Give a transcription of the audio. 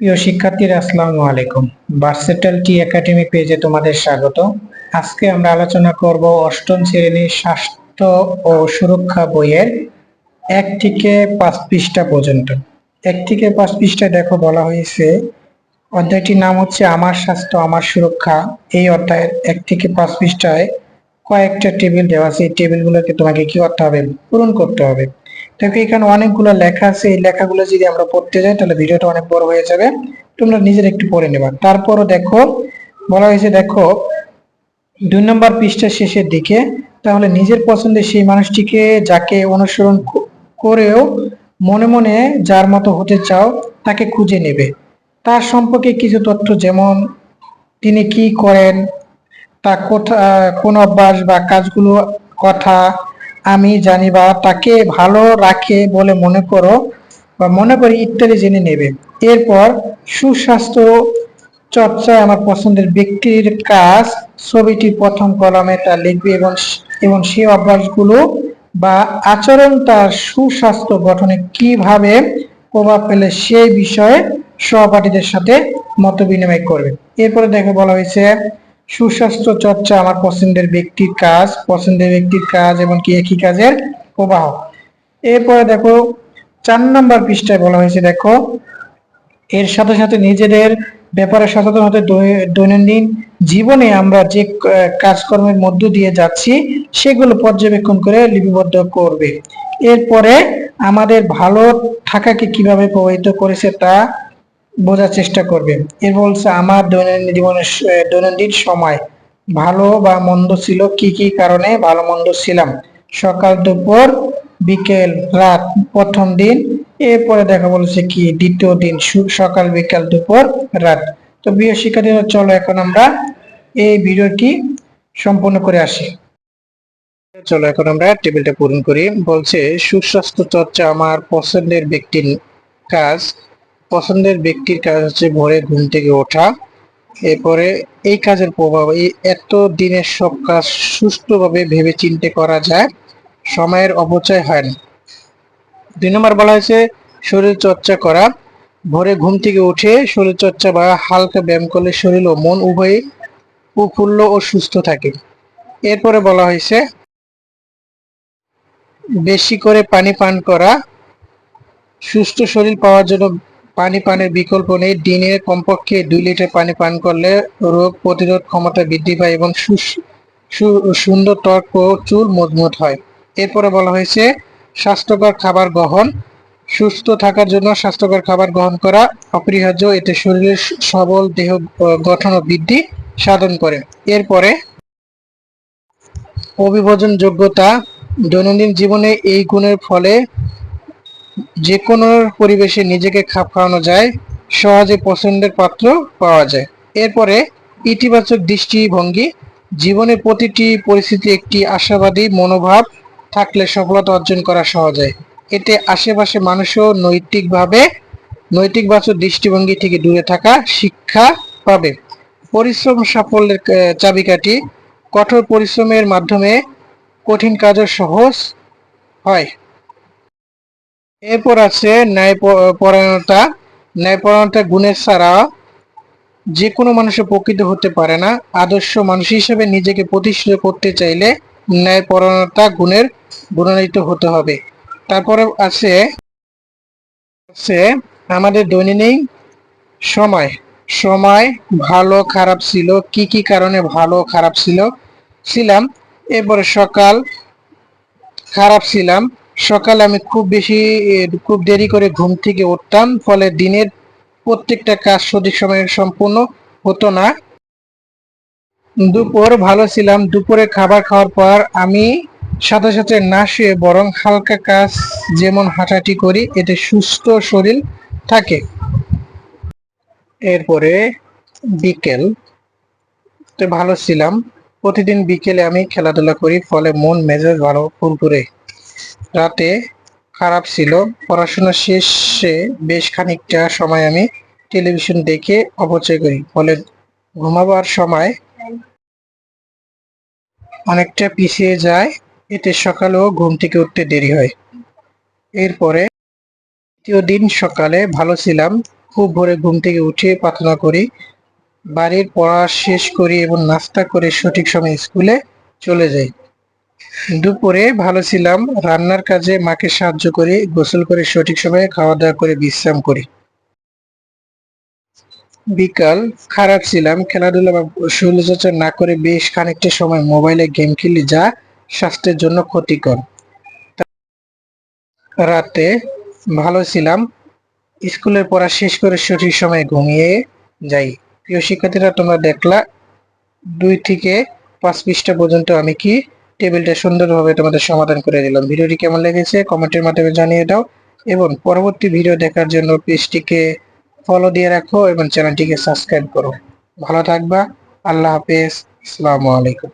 প্রিয় শিক্ষার্থীরা, আসসালামু আলাইকুম। ভার্সেটাল টি একাডেমি পেজে তোমাদের স্বাগত। আজকে আমরা আলোচনা করব অষ্টম শ্রেণির স্বাস্থ্য ও সুরক্ষা বইয়ের এক থেকে পাঁচ পৃষ্ঠা পর্যন্ত। এক থেকে পাঁচ পৃষ্ঠা দেখো, বলা হয়েছে, অধ্যায়টির নাম হচ্ছে, আমার স্বাস্থ্য, আমার সুরক্ষা। এই অধ্যায়ের এক থেকে পাঁচ পৃষ্ঠায় কয়েকটা টেবিল দেওয়া আছে। এই টেবিলগুলোকে তোমাকে কি করতে হবে? পূরণ করতে হবে। দেখো, এখানে অনেকগুলো লেখা আছে। এই লেখাগুলো যদি আমরা পড়তে যাই, তাহলে ভিডিওটা অনেক বড় হয়ে যাবে। তোমরা নিজের একটু পড়ে নেবা। তারপরও দেখো, বলা হয়েছে, দেখো, দুই নম্বর পৃষ্ঠার শেষের দিকে, তাহলে নিজের পছন্দের সেই মানুষটিকে যাকে অনুসরণ করেও মনে মনে যার মতো হতে চাও, তাকে খুঁজে নেবে। তার সম্পর্কে কিছু তথ্য যেমন, তিনি কি করেন, তা কোথা, কোন অভ্যাস বা কাজগুলো, কথা আমি জানি বা তাকে ভালো রাখে বলে মনে করো বা মনে করি ইত্যাদি জেনে নেবে। এরপর সুস্বাস্থ্য চর্চায় আমার পছন্দের ব্যক্তির কাজ, ছবিটি প্রথম কলমে তা লিখবে এবং এবং সেই অভ্যাসগুলো বা আচরণ তার সুস্বাস্থ্য গঠনে কীভাবে প্রভাব ফেলে সেই বিষয়ে সহপাঠীদের সাথে মত বিনিময় করবে। এরপরে দেখে বলা হয়েছে সুস্বাস্থ্য চর্চা আমার পছন্দের ব্যক্তির কাজ, পছন্দের ব্যক্তির কাজ এবং কি একই কাজের প্রবাহ। এরপরে দেখো, চার নম্বর পৃষ্ঠায় বলা হয়েছে, দেখো, এর সাথে সাথে নিজেদের ব্যাপারে সচেতন হতে দৈনন্দিন জীবনে আমরা যে কাজকর্মের মধ্য দিয়ে যাচ্ছি, সেগুলো পর্যবেক্ষণ করে লিপিবদ্ধ করবে। এরপরে আমাদের ভালো থাকাকে কীভাবে প্রভাবিত করেছে তা বোঝার চেষ্টা করবে। এর বলছে আমার দৈনন্দিন জীবনের দৈনন্দিন সময় ভালো বা মন্দ ছিল কি কি কারণে ভালো মন্দ ছিলাম। সকাল, দুপুর, বিকেল, রাত, প্রথম দিন, এরপরে দেখা বলেছে কি, দ্বিতীয় দিন সকাল, বিকাল, দুপুর, রাত। তো প্রিয় শিক্ষার্থীরা, চলো এখন আমরা এই ভিডিওটি সম্পূর্ণ করে আসি। চলো এখন আমরা টেবিলটা পূরণ করি। বলছে, সুস্বাস্থ্য চর্চা আমার পছন্দের ব্যক্তির কাজ পছন্দের ব্যক্তির কাজ হচ্ছে ভোরে ঘুম থেকে ওঠা। এরপরে এই কাজের প্রভাব, এই এত দিনের সব কাজ সুষ্ঠুভাবে ভেবে চিন্তে করা যায়, সময়ের অপচয় হয় না। দুই নম্বর বলা হয়েছে শরীর চর্চা করা। ভোরে ঘুম থেকে উঠে শরীর চর্চা বা হালকা ব্যায়াম করলে শরীর ও মন উভয়ই প্রফুল্ল ও সুস্থ থাকে। এরপরে বলা হয়েছে, বেশি করে পানি পান করা। সুস্থ শরীর পাওয়ার জন্য পানি পানের বিকল্প নেই। দিনে কমপক্ষে দুই লিটার পানি পান করলে রোগ প্রতিরোধ ক্ষমতা বৃদ্ধি পায় এবং সুন্দর ত্বক ও চুল মজবুত হয়। এরপরে বলা হয়েছে, স্বাস্থ্যকর খাবার গ্রহণ। সুস্থ থাকার জন্য স্বাস্থ্যকর খাবার গ্রহণ করা অপরিহার্য। এতে শরীরের সবল দেহ গঠন ও বৃদ্ধি সাধন করে। এরপরে অভিভোজন যোগ্যতা দৈনন্দিন জীবনে এই গুণের ফলে যে কোনো পরিবেশে নিজেকে খাপ খাওয়ানো যায়, সহজে পছন্দের পাত্র পাওয়া যায়। এরপরে ইতিবাচক দৃষ্টিভঙ্গি, জীবনে প্রতিটি পরিস্থিতি একটি আশাবাদী মনোভাব থাকলে সফলতা অর্জন করা সহজ হয়। এতে আশেপাশে মানুষও নৈতিকভাবে, নৈতিকবাচক দৃষ্টিভঙ্গি থেকে দূরে থাকা শিক্ষা পাবে। পরিশ্রম সাফল্যের চাবিকাঠি। কঠোর পরিশ্রমের মাধ্যমে কঠিন কাজও সহজ হয়। এরপর আছে ন্যায় প- পরায়ণতা। ন্যায়পরায়ণতা গুণের ছাড়া যে কোনো মানুষের প্রকৃত হতে পারে না। আদর্শ মানুষ হিসেবে নিজেকে প্রতিষ্ঠিত করতে চাইলে ন্যায়পরায়ণতা গুণের গুণান্বিত হতে হবে। তারপরে আছে আছে আমাদের দৈনন্দিন সময়। সময় ভালো, খারাপ ছিল। কি কি কারণে ভালো, খারাপ ছিল? ছিলাম। এরপরে সকাল, খারাপ ছিলাম। সকালে আমি খুব বেশি খুব দেরি করে ঘুম থেকে উঠতাম, ফলে দিনের প্রত্যেকটা কাজ সঠিক সময়ে সম্পূর্ণ হতো না। দুপুর ভালো ছিলাম, দুপুরে খাবার খাওয়ার পর আমি সাথে সাথে না শুয়ে বরং হালকা কাজ যেমন হাঁটাহাঁটি করি, এতে সুস্থ শরীর থাকে। এরপরে বিকেল ভালো ছিলাম। প্রতিদিন বিকেলে আমি খেলাধুলা করি, ফলে মন মেজাজ ভালো, ফুরফুরে। রাতে খারাপ ছিল। পড়াশোনা শেষে বেশ খানিকটা সময় আমি টেলিভিশন দেখে অপচয় করি। ফলে ঘুমাবার সময় অনেকটা পিছিয়ে যায়। এতে সকালেও ঘুম থেকে উঠতে দেরি হয়। এরপরে তৃতীয় দিন সকালে ভালো ছিলাম। খুব ভোরে ঘুম থেকে উঠে প্রার্থনা করি। বাড়ির পড়া শেষ করি এবং নাস্তা করে সঠিক সময় স্কুলে চলে যাই। দুপুরে ভালো ছিলাম, রান্নার কাজে মাকে সাহায্য করি, গোসল করে, সঠিক সময়ে খাওয়া দাওয়া করে বিশ্রাম করি। বিকাল, খারাপ ছিলাম, খেলাধুলা বা শরীরচর্চা না করে বেশ খানিকটা সময় মোবাইলে গেম খেলি, যা স্বাস্থ্যের জন্য ক্ষতিকর। রাতে ভালো ছিলাম, স্কুলের পড়া শেষ করে সঠিক সময় ঘুমিয়ে যাই। প্রিয় শিক্ষার্থীরা, তোমরা দেখলা, দুই থেকে পাঁচ পৃষ্ঠা পর্যন্ত আমি কি টেবিলটা সুন্দরভাবে তোমাদের সমাধান করে দিলাম। ভিডিওটি কেমন লেগেছে কমেন্টের মাধ্যমে জানিয়ে দাও এবং পরবর্তী ভিডিও দেখার জন্য পেজটিকে ফলো দিয়ে রাখো এবং চ্যানেলটিকে সাবস্ক্রাইব করো। ভালো থাকবা, আল্লাহ হাফেজ, আসসালামু আলাইকুম।